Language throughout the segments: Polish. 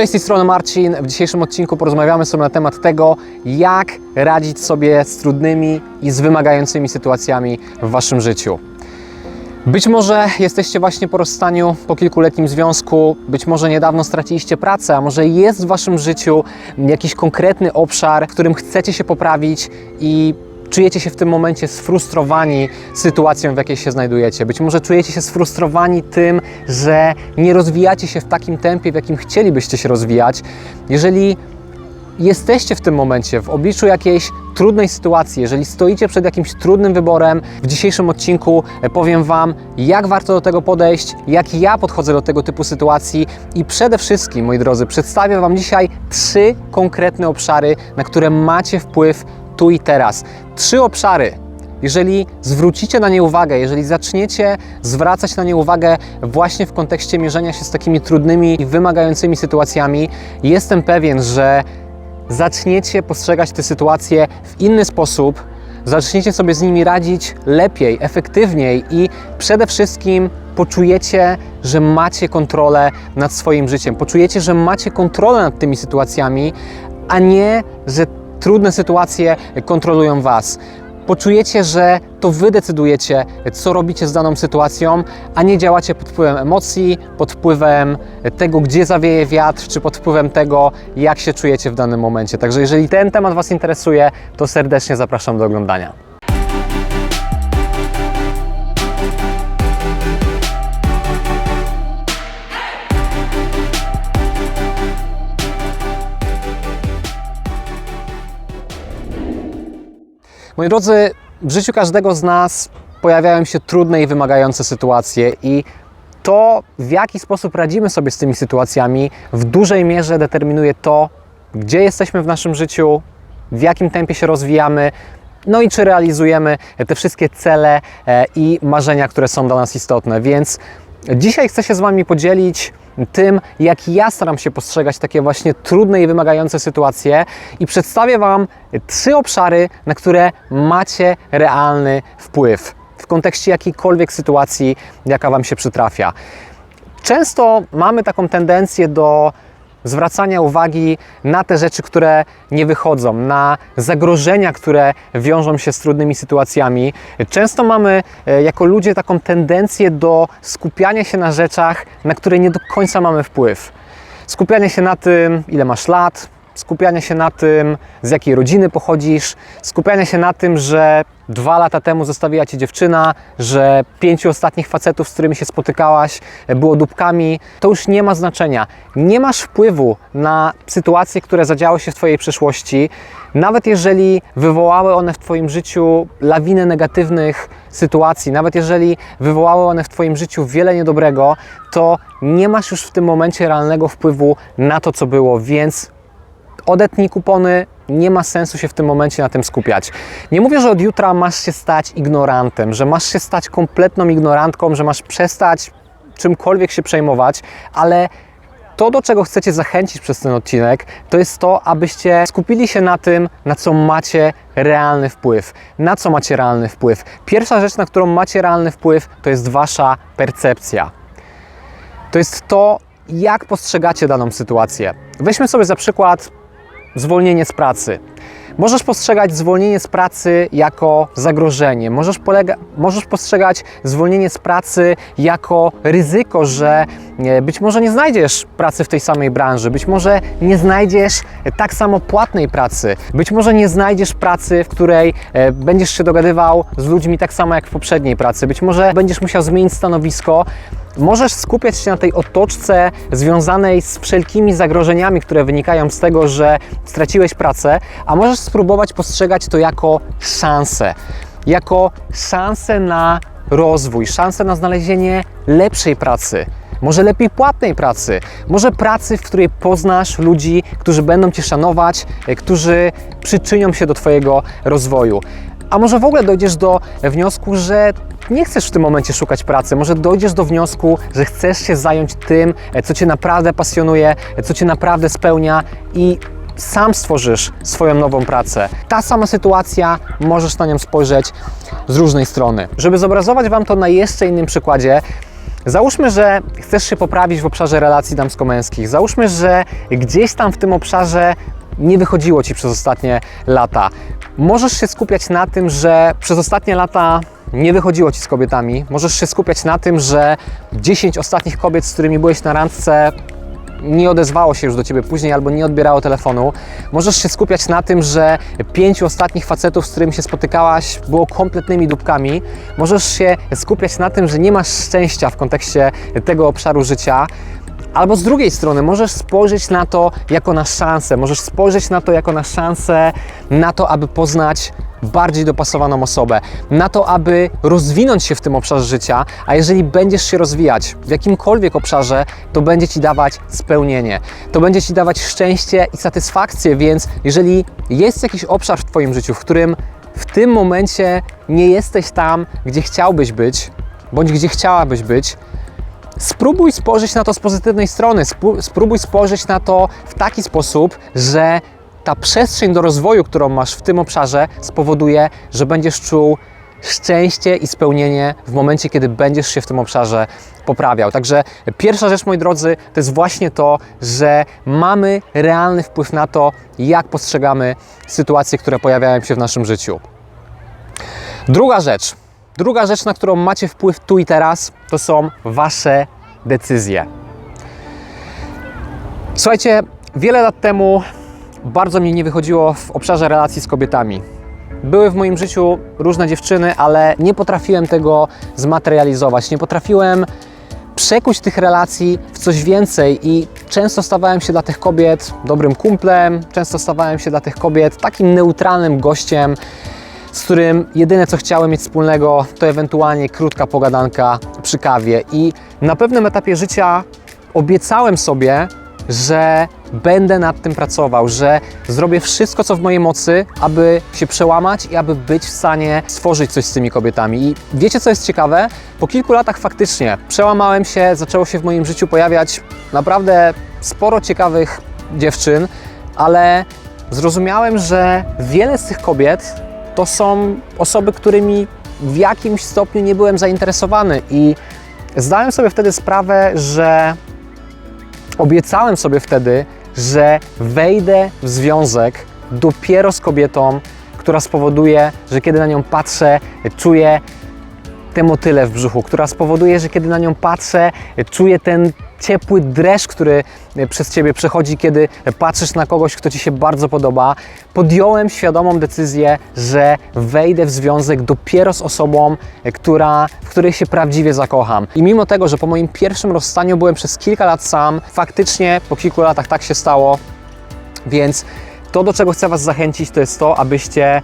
Cześć, z tej strony Marcin. W dzisiejszym odcinku porozmawiamy sobie na temat tego, jak radzić sobie z trudnymi i z wymagającymi sytuacjami w Waszym życiu. Być może jesteście właśnie po rozstaniu, po kilkuletnim związku, być może niedawno straciliście pracę, a może jest w Waszym życiu jakiś konkretny obszar, w którym chcecie się poprawić i czujecie się w tym momencie sfrustrowani sytuacją, w jakiej się znajdujecie. Być może czujecie się sfrustrowani tym, że nie rozwijacie się w takim tempie, w jakim chcielibyście się rozwijać. Jeżeli jesteście w tym momencie w obliczu jakiejś trudnej sytuacji, jeżeli stoicie przed jakimś trudnym wyborem, w dzisiejszym odcinku powiem Wam, jak warto do tego podejść, jak ja podchodzę do tego typu sytuacji i przede wszystkim, moi drodzy, przedstawię Wam dzisiaj trzy konkretne obszary, na które macie wpływ tu i teraz. Trzy obszary, jeżeli zwrócicie na nie uwagę, jeżeli zaczniecie zwracać na nie uwagę właśnie w kontekście mierzenia się z takimi trudnymi i wymagającymi sytuacjami, jestem pewien, że zaczniecie postrzegać te sytuacje w inny sposób, zaczniecie sobie z nimi radzić lepiej, efektywniej i przede wszystkim poczujecie, że macie kontrolę nad swoim życiem. Poczujecie, że macie kontrolę nad tymi sytuacjami, a nie, że trudne sytuacje kontrolują Was. Poczujecie, że to Wy decydujecie, co robicie z daną sytuacją, a nie działacie pod wpływem emocji, pod wpływem tego, gdzie zawieje wiatr, czy pod wpływem tego, jak się czujecie w danym momencie. Także jeżeli ten temat Was interesuje, to serdecznie zapraszam do oglądania. Moi drodzy, w życiu każdego z nas pojawiają się trudne i wymagające sytuacje i to, w jaki sposób radzimy sobie z tymi sytuacjami, w dużej mierze determinuje to, gdzie jesteśmy w naszym życiu, w jakim tempie się rozwijamy, no i czy realizujemy te wszystkie cele e, i marzenia, które są dla nas istotne. Więc dzisiaj chcę się z Wami podzielić tym, jak ja staram się postrzegać takie właśnie trudne i wymagające sytuacje i przedstawię Wam trzy obszary, na które macie realny wpływ w kontekście jakiejkolwiek sytuacji, jaka Wam się przytrafia. Często mamy taką tendencję do zwracania uwagi na te rzeczy, które nie wychodzą, na zagrożenia, które wiążą się z trudnymi sytuacjami. Często mamy e, jako ludzie taką tendencję do skupiania się na rzeczach, na które nie do końca mamy wpływ. Skupianie się na tym, ile masz lat, skupianie się na tym, z jakiej rodziny pochodzisz, skupianie się na tym, że dwa lata temu zostawiła cię dziewczyna, że pięciu ostatnich facetów, z którymi się spotykałaś, było dupkami, to już nie ma znaczenia. Nie masz wpływu na sytuacje, które zadziały się w Twojej przyszłości, nawet jeżeli wywołały one w Twoim życiu lawinę negatywnych sytuacji, nawet jeżeli wywołały one w Twoim życiu wiele niedobrego, to nie masz już w tym momencie realnego wpływu na to, co było, więc odetnij kupony, nie ma sensu się w tym momencie na tym skupiać. Nie mówię, że od jutra masz się stać ignorantem, że masz się stać kompletną ignorantką, że masz przestać czymkolwiek się przejmować, ale to, do czego chcecie zachęcić przez ten odcinek, to jest to, abyście skupili się na tym, na co macie realny wpływ. Na co macie realny wpływ? Pierwsza rzecz, na którą macie realny wpływ, to jest wasza percepcja. To jest to, jak postrzegacie daną sytuację. Weźmy sobie za przykład zwolnienie z pracy. Możesz postrzegać zwolnienie z pracy jako zagrożenie, możesz, polega, możesz postrzegać zwolnienie z pracy jako ryzyko, że być może nie znajdziesz pracy w tej samej branży, być może nie znajdziesz tak samo płatnej pracy, być może nie znajdziesz pracy, w której e, będziesz się dogadywał z ludźmi tak samo jak w poprzedniej pracy, być może będziesz musiał zmienić stanowisko. Możesz skupiać się na tej otoczce związanej z wszelkimi zagrożeniami, które wynikają z tego, że straciłeś pracę, a możesz spróbować postrzegać to jako szansę. Jako szansę na rozwój, szansę na znalezienie lepszej pracy. Może lepiej płatnej pracy, może pracy, w której poznasz ludzi, którzy będą Cię szanować, e, którzy przyczynią się do Twojego rozwoju. A może w ogóle dojdziesz do wniosku, że nie chcesz w tym momencie szukać pracy, może dojdziesz do wniosku, że chcesz się zająć tym, e, co Cię naprawdę pasjonuje, e, co Cię naprawdę spełnia i sam stworzysz swoją nową pracę. Ta sama sytuacja, możesz na nią spojrzeć z różnej strony. Żeby zobrazować Wam to na jeszcze innym przykładzie, Załóżmy, że chcesz się poprawić w obszarze relacji damsko-męskich. Załóżmy, że gdzieś tam w tym obszarze nie wychodziło ci przez ostatnie lata. Możesz się skupiać na tym, że przez ostatnie lata nie wychodziło ci z kobietami. Możesz się skupiać na tym, że 10 ostatnich kobiet, z którymi byłeś na randce, nie odezwało się już do ciebie później albo nie odbierało telefonu. Możesz się skupiać na tym, że pięciu ostatnich facetów, z którymi się spotykałaś, było kompletnymi dupkami. Możesz się skupiać na tym, że nie masz szczęścia w kontekście tego obszaru życia. Albo z drugiej strony, możesz spojrzeć na to jako na szansę. Możesz spojrzeć na to jako na szansę na to, aby poznać bardziej dopasowaną osobę, na to, aby rozwinąć się w tym obszarze życia, a jeżeli będziesz się rozwijać w jakimkolwiek obszarze, to będzie Ci dawać spełnienie, to będzie Ci dawać szczęście i satysfakcję, więc jeżeli jest jakiś obszar w Twoim życiu, w którym w tym momencie nie jesteś tam, gdzie chciałbyś być, bądź gdzie chciałabyś być, spróbuj spojrzeć na to z pozytywnej strony. Spróbuj spojrzeć na to w taki sposób, że ta przestrzeń do rozwoju, którą masz w tym obszarze, spowoduje, że będziesz czuł szczęście i spełnienie w momencie, kiedy będziesz się w tym obszarze poprawiał. Także pierwsza rzecz, moi drodzy, to jest właśnie to, że mamy realny wpływ na to, jak postrzegamy sytuacje, które pojawiają się w naszym życiu. Druga rzecz, druga rzecz, na którą macie wpływ tu i teraz, to są Wasze decyzje. Słuchajcie, wiele lat temu bardzo mi nie wychodziło w obszarze relacji z kobietami. Były w moim życiu różne dziewczyny, ale nie potrafiłem tego zmaterializować. Nie potrafiłem przekuć tych relacji w coś więcej i często stawałem się dla tych kobiet dobrym kumplem, często stawałem się dla tych kobiet takim neutralnym gościem, z którym jedyne co chciałem mieć wspólnego to ewentualnie krótka pogadanka przy kawie. I na pewnym etapie życia obiecałem sobie, że będę nad tym pracował, że zrobię wszystko, co w mojej mocy, aby się przełamać i aby być w stanie stworzyć coś z tymi kobietami. I wiecie, co jest ciekawe? Po kilku latach faktycznie przełamałem się, zaczęło się w moim życiu pojawiać naprawdę sporo ciekawych dziewczyn, ale zrozumiałem, że wiele z tych kobiet to są osoby, którymi w jakimś stopniu nie byłem zainteresowany i zdałem sobie wtedy sprawę, że obiecałem sobie wtedy, że wejdę w związek dopiero z kobietą, która spowoduje, że kiedy na nią patrzę, czuję te motyle w brzuchu, która spowoduje, że kiedy na nią patrzę, czuję ten ciepły dreszcz, który przez Ciebie przechodzi, kiedy patrzysz na kogoś, kto Ci się bardzo podoba. Podjąłem świadomą decyzję, że wejdę w związek dopiero z osobą, która, w której się prawdziwie zakocham. I mimo tego, że po moim pierwszym rozstaniu byłem przez kilka lat sam, faktycznie po kilku latach tak się stało, więc to, do czego chcę Was zachęcić, to jest to, abyście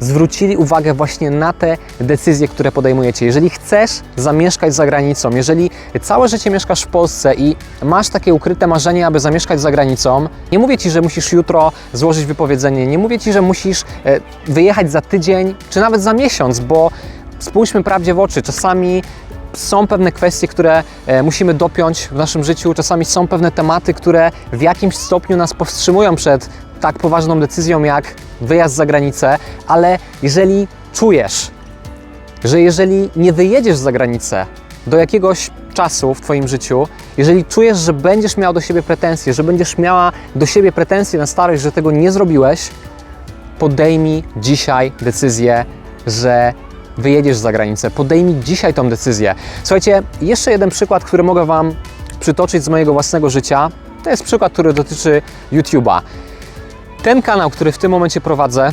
zwrócili uwagę właśnie na te decyzje, które podejmujecie. Jeżeli chcesz zamieszkać za granicą, jeżeli całe życie mieszkasz w Polsce i masz takie ukryte marzenie, aby zamieszkać za granicą, nie mówię Ci, że musisz jutro złożyć wypowiedzenie, nie mówię Ci, że musisz e, wyjechać za tydzień, czy nawet za miesiąc, bo spójrzmy prawdzie w oczy. Czasami są pewne kwestie, które e, musimy dopiąć w naszym życiu, czasami są pewne tematy, które w jakimś stopniu nas powstrzymują przed tak poważną decyzją jak wyjazd za granicę, ale jeżeli czujesz, że jeżeli nie wyjedziesz za granicę do jakiegoś czasu w Twoim życiu, jeżeli czujesz, że będziesz miał do siebie pretensje, że będziesz miała do siebie pretensje na starość, że tego nie zrobiłeś, podejmij dzisiaj decyzję, że wyjedziesz za granicę. Podejmij dzisiaj tą decyzję. Słuchajcie, jeszcze jeden przykład, który mogę Wam przytoczyć z mojego własnego życia, to jest przykład, który dotyczy YouTube'a. Ten kanał, który w tym momencie prowadzę,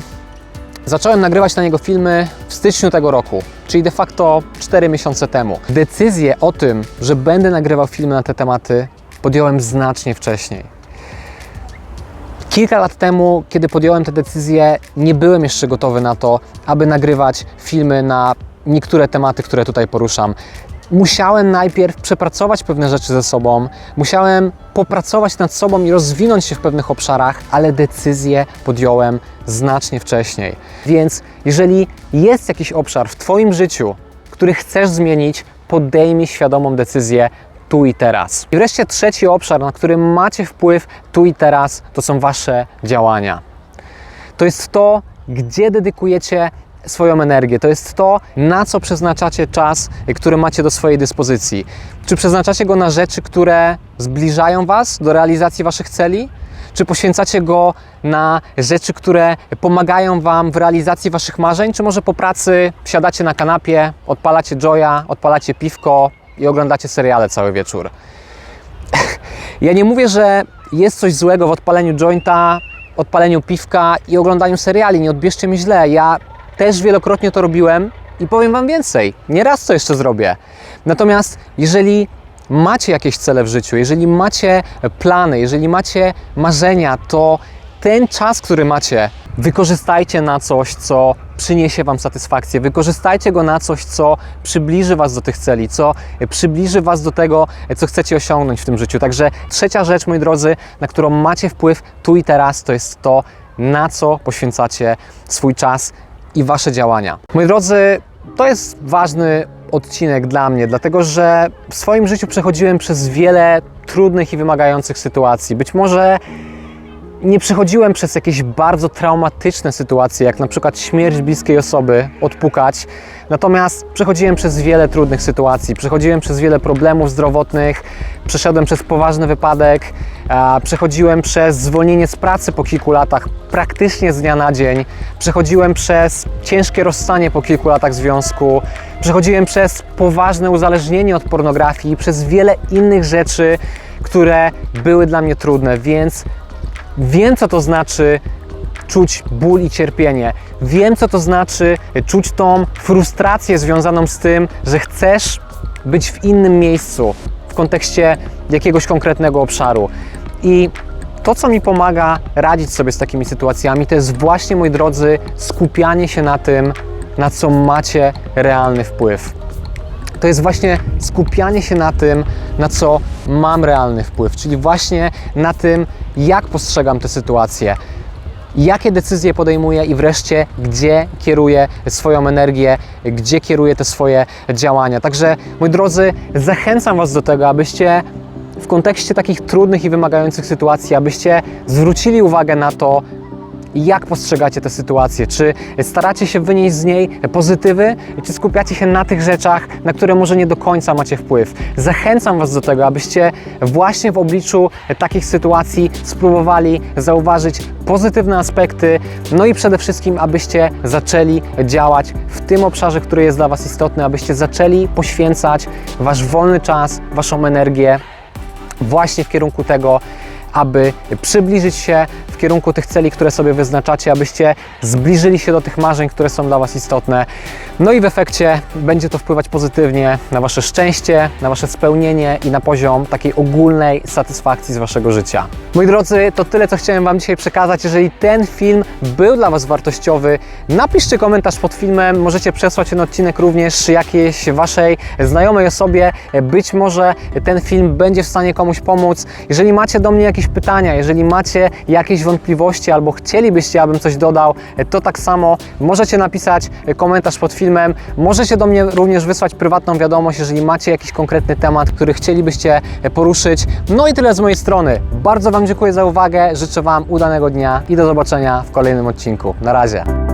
zacząłem nagrywać na niego filmy w styczniu tego roku, czyli de facto 4 miesiące temu. Decyzję o tym, że będę nagrywał filmy na te tematy, podjąłem znacznie wcześniej. Kilka lat temu, kiedy podjąłem tę decyzję, nie byłem jeszcze gotowy na to, aby nagrywać filmy na niektóre tematy, które tutaj poruszam. Musiałem najpierw przepracować pewne rzeczy ze sobą, musiałem popracować nad sobą i rozwinąć się w pewnych obszarach, ale decyzję podjąłem znacznie wcześniej. Więc jeżeli jest jakiś obszar w Twoim życiu, który chcesz zmienić, podejmij świadomą decyzję tu i teraz. I wreszcie trzeci obszar, na który macie wpływ tu i teraz, to są Wasze działania. To jest to, gdzie dedykujecie swoją energię, to jest to, na co przeznaczacie czas, który macie do swojej dyspozycji. Czy przeznaczacie go na rzeczy, które zbliżają Was do realizacji Waszych celi? Czy poświęcacie go na rzeczy, które pomagają Wam w realizacji Waszych marzeń? Czy może po pracy siadacie na kanapie, odpalacie joya, odpalacie piwko i oglądacie seriale cały wieczór? Ja nie mówię, że jest coś złego w odpaleniu jointa, odpaleniu piwka i oglądaniu seriali. Nie odbierzcie mnie źle. Ja też wielokrotnie to robiłem i powiem Wam więcej. Nieraz to jeszcze zrobię. Natomiast jeżeli macie jakieś cele w życiu, jeżeli macie plany, jeżeli macie marzenia, to ten czas, który macie, wykorzystajcie na coś, co przyniesie Wam satysfakcję. Wykorzystajcie go na coś, co przybliży Was do tych celi, co przybliży Was do tego, co chcecie osiągnąć w tym życiu. Także trzecia rzecz, moi drodzy, na którą macie wpływ tu i teraz, to jest to, na co poświęcacie swój czas i Wasze działania. Moi drodzy, to jest ważny odcinek dla mnie, dlatego że w swoim życiu przechodziłem przez wiele trudnych i wymagających sytuacji. Być może nie przechodziłem przez jakieś bardzo traumatyczne sytuacje, jak na przykład śmierć bliskiej osoby, odpukać. Natomiast przechodziłem przez wiele trudnych sytuacji, przechodziłem przez wiele problemów zdrowotnych, przeszedłem przez poważny wypadek, przechodziłem przez zwolnienie z pracy po kilku latach, praktycznie z dnia na dzień, przechodziłem przez ciężkie rozstanie po kilku latach związku, przechodziłem przez poważne uzależnienie od pornografii, przez wiele innych rzeczy, które były dla mnie trudne, więc Wiem, co to znaczy czuć ból i cierpienie. Wiem, co to znaczy czuć tą frustrację związaną z tym, że chcesz być w innym miejscu w kontekście jakiegoś konkretnego obszaru. I to, co mi pomaga radzić sobie z takimi sytuacjami, to jest właśnie, moi drodzy, skupianie się na tym, na co macie realny wpływ to jest właśnie skupianie się na tym, na co mam realny wpływ, czyli właśnie na tym, jak postrzegam tę sytuację, jakie decyzje podejmuję i wreszcie gdzie kieruję swoją energię, gdzie kieruję te swoje działania. Także, moi drodzy, zachęcam Was do tego, abyście w kontekście takich trudnych i wymagających sytuacji, abyście zwrócili uwagę na to, jak postrzegacie tę sytuację? Czy staracie się wynieść z niej pozytywy, czy skupiacie się na tych rzeczach, na które może nie do końca macie wpływ? Zachęcam Was do tego, abyście właśnie w obliczu takich sytuacji spróbowali zauważyć pozytywne aspekty, no i przede wszystkim, abyście zaczęli działać w tym obszarze, który jest dla Was istotny, abyście zaczęli poświęcać Wasz wolny czas, Waszą energię właśnie w kierunku tego, aby przybliżyć się w kierunku tych celi, które sobie wyznaczacie, abyście zbliżyli się do tych marzeń, które są dla Was istotne. No i w efekcie będzie to wpływać pozytywnie na Wasze szczęście, na Wasze spełnienie i na poziom takiej ogólnej satysfakcji z Waszego życia. Moi drodzy, to tyle, co chciałem Wam dzisiaj przekazać. Jeżeli ten film był dla Was wartościowy, napiszcie komentarz pod filmem. Możecie przesłać ten odcinek również jakiejś Waszej znajomej osobie. Być może ten film będzie w stanie komuś pomóc. Jeżeli macie do mnie jakieś pytania, jeżeli macie jakieś wątpliwości albo chcielibyście, abym coś dodał, to tak samo możecie napisać komentarz pod filmem. Możecie do mnie również wysłać prywatną wiadomość, jeżeli macie jakiś konkretny temat, który chcielibyście poruszyć. No i tyle z mojej strony. Bardzo Wam dziękuję za uwagę, życzę Wam udanego dnia i do zobaczenia w kolejnym odcinku. Na razie.